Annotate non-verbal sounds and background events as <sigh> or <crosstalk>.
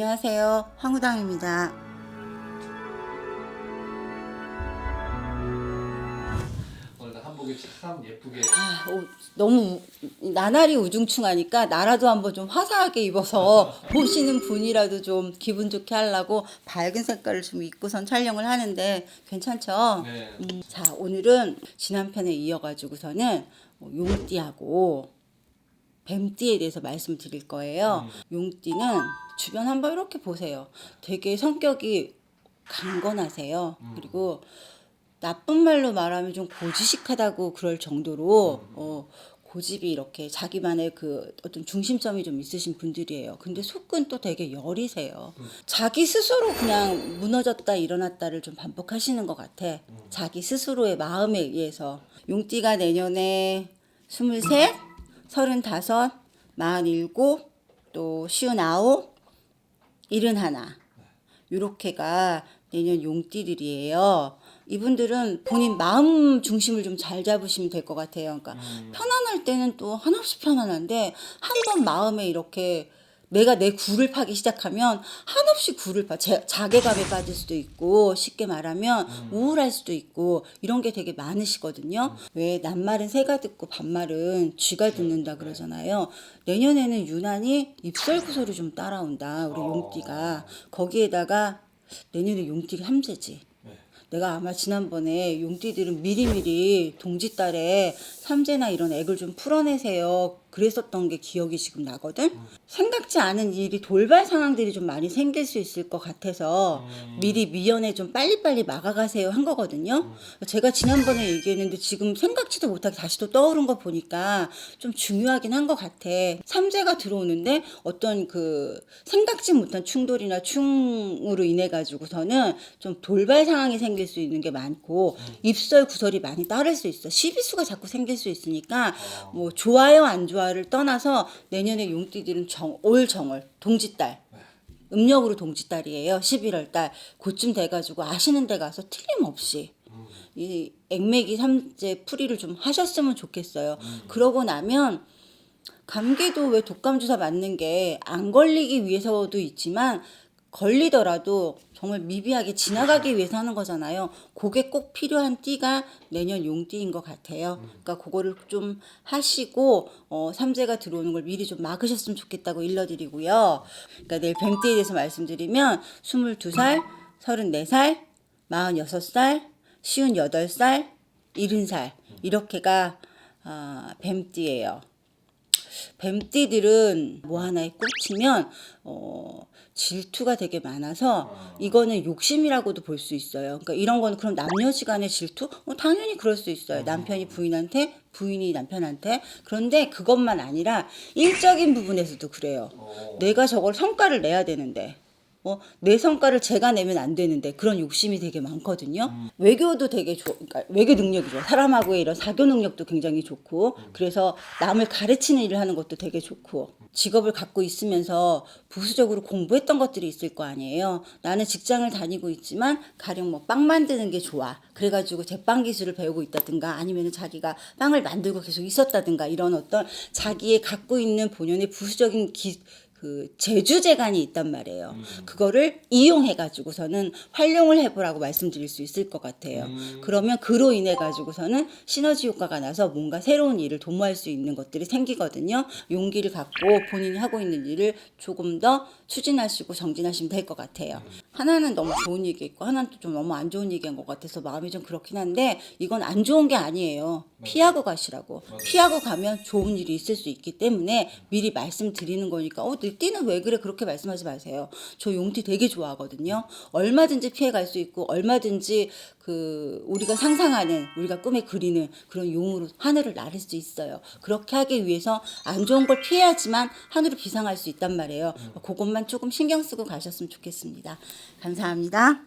안녕하세요. 황우당입니다. 오늘 한복이 참 예쁘게 아, 오, 너무 우- 나날이 우중충하니까 나라도 한번 좀 화사하게 입어서 <laughs> 보시는 분이라도 좀 기분 좋게 하려고 밝은 색깔을 좀 입고선 촬영을 하는데 괜찮죠? 네. 음, 자, 오늘은 지난 편에 이어가지고서는 뭐 용띠하고 뱀띠에 대해서 말씀드릴 거예요. 용띠는 주변 한번 이렇게 보세요. 되게 성격이 강건하세요. 그리고 나쁜 말로 말하면 좀 고지식하다고 그럴 정도로 어, 고집이 이렇게 자기만의 그 어떤 중심점이 좀 있으신 분들이에요. 근데 속은 또 되게 여리세요. 자기 스스로 그냥 무너졌다 일어났다를 좀 반복하시는 것 같아. 자기 스스로의 마음에 의해서. 용띠가 내년에 스물셋, 서른다섯, 마흔일곱, 또 쉬운아홉, 일흔하나. 요렇게가 내년 용띠들이에요. 이분들은 본인 마음 중심을 좀 잘 잡으시면 될 것 같아요. 그러니까 편안할 때는 또 한없이 편안한데 한 번 마음에 이렇게 내가 내 굴을 파기 시작하면 한없이 굴을 파. 제, 자괴감에 빠질 수도 있고 쉽게 말하면 우울할 수도 있고 이런 게 되게 많으시거든요. 왜 낱말은 새가 듣고 반말은 쥐가 듣는다 그러잖아요. 내년에는 유난히 입설 구설이 좀 따라온다. 우리 용띠가 거기에다가 내년에 용띠가 삼재지. 내가 아마 지난번에 용띠들은 미리미리 동짓달에 삼재나 이런 액을 좀 풀어내세요. 그랬었던 게 기억이 지금 나거든. 생각지 않은 일이 돌발 상황들이 좀 많이 생길 수 있을 것 같아서 미리 미연에 좀 빨리빨리 막아가세요 한 거거든요. 제가 지난번에 얘기했는데 지금 생각지도 못하게 다시 또 떠오른 거 보니까 좀 중요하긴 한 것 같아. 삼재가 들어오는데 어떤 그 생각지 못한 충돌이나 충으로 인해 가지고서는 좀 돌발 상황이 생길 수 있는 게 많고 입설 구설이 많이 따를 수 있어. 시비수가 자꾸 생길 수 있으니까 뭐 좋아요 안 좋아요 를 떠나서 내년에 용띠들은 정, 올 정월 동짓달. 음력으로 동짓달이에요. 11월 달. 그쯤 돼가지고 아시는 데 가서 틀림없이 이 액매기 삼재 풀이를 좀 하셨으면 좋겠어요. 그러고 나면 감기도 왜 독감 주사 맞는 게 안 걸리기 위해서도 있지만 걸리더라도 정말 미비하게 지나가기 위해서 하는 거잖아요. 그게 꼭 필요한 띠가 내년 용띠인 것 같아요. 그러니까 그거를 좀 하시고 어, 삼재가 들어오는 걸 미리 좀 막으셨으면 좋겠다고 일러드리고요. 그러니까 내일 뱀띠에 대해서 말씀드리면 22살, 34살, 46살, 58살, 70살 이렇게가 아, 뱀띠예요. 뱀띠들은 뭐 하나에 꽂히면 어, 질투가 되게 많아서 이거는 욕심이라고도 볼 수 있어요. 그러니까 이런 거는 그럼 남녀지간의 질투? 어, 당연히 그럴 수 있어요. 남편이 부인한테, 부인이 남편한테. 그런데 그것만 아니라 일적인 부분에서도 그래요. 내가 저걸 성과를 내야 되는데. 어, 내 성과를 제가 내면 안 되는데 그런 욕심이 되게 많거든요. 외교도 되게 좋, 그러니까 외교 능력이 좋아. 사람하고의 이런 사교 능력도 굉장히 좋고, 그래서 남을 가르치는 일을 하는 것도 되게 좋고, 직업을 갖고 있으면서 부수적으로 공부했던 것들이 있을 거 아니에요. 나는 직장을 다니고 있지만 가령 뭐 빵 만드는 게 좋아. 그래가지고 제빵 기술을 배우고 있다든가 아니면 자기가 빵을 만들고 계속 있었다든가 이런 어떤 자기의 갖고 있는 본연의 부수적인 기, 그 제주재간이 있단 말이에요. 그거를 이용해 가지고서는 활용을 해보라고 말씀드릴 수 있을 것 같아요. 그러면 그로 인해 가지고서는 시너지 효과가 나서 뭔가 새로운 일을 도모할 수 있는 것들이 생기거든요. 용기를 갖고 본인이 하고 있는 일을 조금 더 추진하시고 정진하시면 될 것 같아요. 하나는 너무 좋은 얘기 있고 하나는 또좀 너무 안 좋은 얘기한 것 같아서 마음이 좀 그렇긴 한데 이건 안 좋은 게 아니에요. 피하고 가시라고. 피하고 가면 좋은 일이 있을 수 있기 때문에 미리 말씀드리는 거니까 어, 내 띠는 왜 그래 그렇게 말씀하지 마세요. 저 용띠 되게 좋아하거든요. 얼마든지 피해 갈 수 있고 얼마든지 그 우리가 상상하는 우리가 꿈에 그리는 그런 용으로 하늘을 나를 수 있어요. 그렇게 하기 위해서 안 좋은 걸 피해야지만 하늘을 비상할 수 있단 말이에요. 그것만 조금 신경 쓰고 가셨으면 좋겠습니다. 감사합니다.